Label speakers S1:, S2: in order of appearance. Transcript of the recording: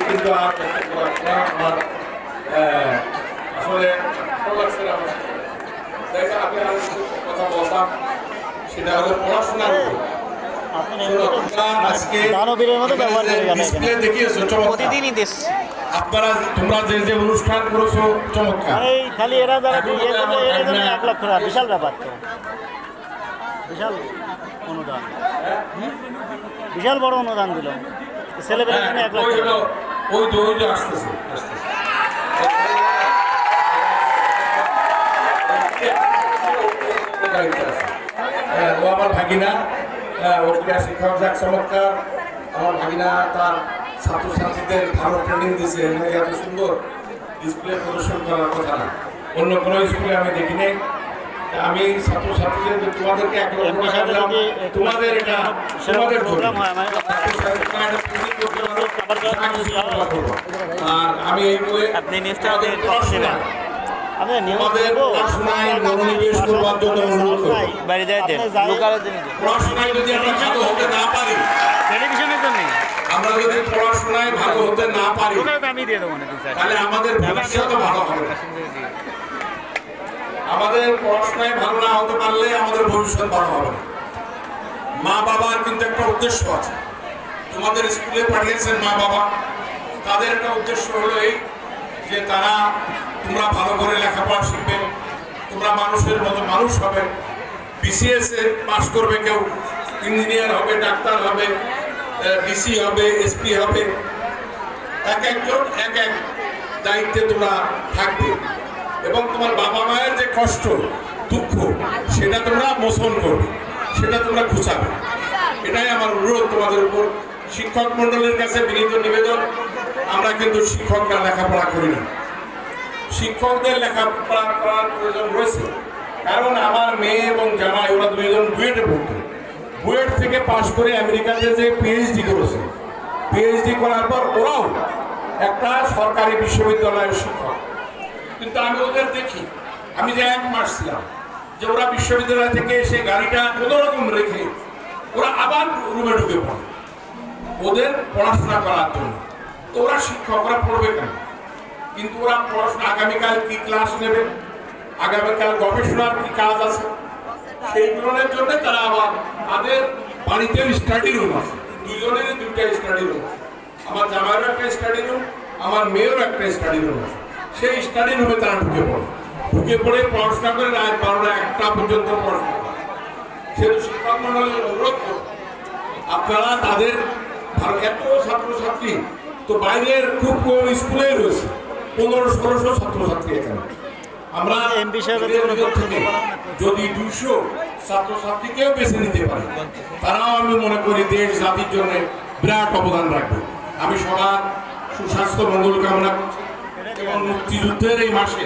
S1: কিন্তু আর। আমার আসলে আমি আর কথা বলতাম সেটা হলো পড়াশোনার আপনারা তোমরা যে যে অনুষ্ঠান করেছ চমৎকার।
S2: খালি এরা যারা এক লক্ষ টাকা বিশাল ব্যাপার তো। বিশাল অনুদান। হুম? বিশাল বড় অনুদান দিল। ছেলেপেলের জন্য এক লক্ষ
S1: ওই যে আসতেছে আসতেছে। হ্যাঁ, ও আমার ভাগিনা। হ্যাঁ, ও ক্রীড়া শিক্ষক যাক চমৎকার। আমার ভাগিনা তার ছাত্রছাত্রীদের ভালো ট্রেনিং দিছে এত সুন্দর ডিসপ্লে প্রদর্শন করার কথা না। অন্য কোনো স্কুলে আমি দেখি নাই তা আমি ছাত্রছাত্রীদের তোমাদেরকে এক লক্ষ টাকা দিলাম, তোমাদের এটা তোমাদের
S2: আমার
S1: আর আমি এই বলে
S3: আপনি
S1: পড়াশোনা,
S2: আমাদের
S1: পড়াশোনায় মনোনিবেশ করবার জন্য অনুরোধ যদি আমরা ভালো হতে না পারি
S3: টেলিভিশনের জন্য।
S1: আমরা যদি পড়াশোনায় ভালো হতে না পারি
S3: লোকাল তো আমি দিয়ে দেবো
S1: তাহলে আমাদের ভবিষ্যৎ ভালো হবে। আমাদের পড়াশোনায় ভালো না হতে পারলে আমাদের ভবিষ্যৎ ভালো হবে না। মা বাবার কিন্তু একটা উদ্দেশ্য আছে। তোমাদের স্কুলে পাঠিয়েছেন মা বাবা। তাদের একটা উদ্দেশ্য হলো এই যে তারা তোমরা ভালো করে লেখাপড়া শিখবে, তোমরা মানুষের মতো মানুষ হবে। বিসিএস এ পাশ করবে কেউ, ইঞ্জিনিয়ার হবে, ডাক্তার হবে ডিসি হবে এসপি হবে। এক একজন এক এক দায়িত্বে তোমরা থাকবে। এবং তোমার বাবা মায়ের যে কষ্ট, দুঃখ, সেটা তোমরা মোচন করবে, সেটা তোমরা ঘুচাবে। এটাই আমার অনুরোধ তোমাদের উপর। শিক্ষক মণ্ডলীর কাছে বিনীত নিবেদন, আমরা কিন্তু শিক্ষকরা লেখাপড়া করি না। শিক্ষকদের লেখাপড়া করার প্রয়োজন রয়েছে, কারণ আমার মেয়ে এবং জামাই, ওরা দুইজন বুয়েটে পড়তো। বুয়েট থেকে পাশ করে আমেরিকাতে যে পিএইচডি করেছে। পিএইচডি করার পর ওরাও একটা সরকারি বিশ্ববিদ্যালয়ের শিক্ষক। কিন্তু আমি ওদের দেখি। আমি যে এক মাস ছিলাম যে ওরা বিশ্ববিদ্যালয় থেকে এসে গাড়িটা কোনো রকম রেখে ওরা আবার রুমে ঢুকে পড়ে। ওদের পড়াশোনা করার জন্য। তো ওরা শিক্ষক, ওরা পড়বে কেন? কিন্তু ওরা পড়াশোনা আগামীকাল কি ক্লাস নেবে? আগামীকাল গবেষণার কি কাজ আছে? সেই ধরনের জন্য তারা আবার তাদের বাড়িতে স্টাডি রুম আছে। দুজনেরই দুইটা স্টাডি রুম আমার জামাইয়েরও একটা স্টাডি রুম আমার মেয়েরও একটা স্টাডি রুম আছে। সেই স্টাডি রুমে তারা ঢুকে পড়ে। ঢুকে পড়ে পড়াশোনা করে রাত বারোটা একটা পর্যন্ত পড়াশোনা করে সেহেতু শিক্ষক মন্ডলের অনুরোধ আপনারা তাদের এত ছাত্রছাত্রী তো বাইরের খুব কম স্কুলেই রয়েছে। পনেরো ষোলোশো ছাত্রছাত্রী এখানে। আমরা যদি দুইশো ছাত্রছাত্রীকেও বেছে নিতে পারি তারাও আমি মনে করি দেশ জাতির জন্য বিরাট অবদান রাখবে। আমি সবার সুস্বাস্থ্য মঙ্গল কামনা করছি। এবং মুক্তিযুদ্ধের এই মাসে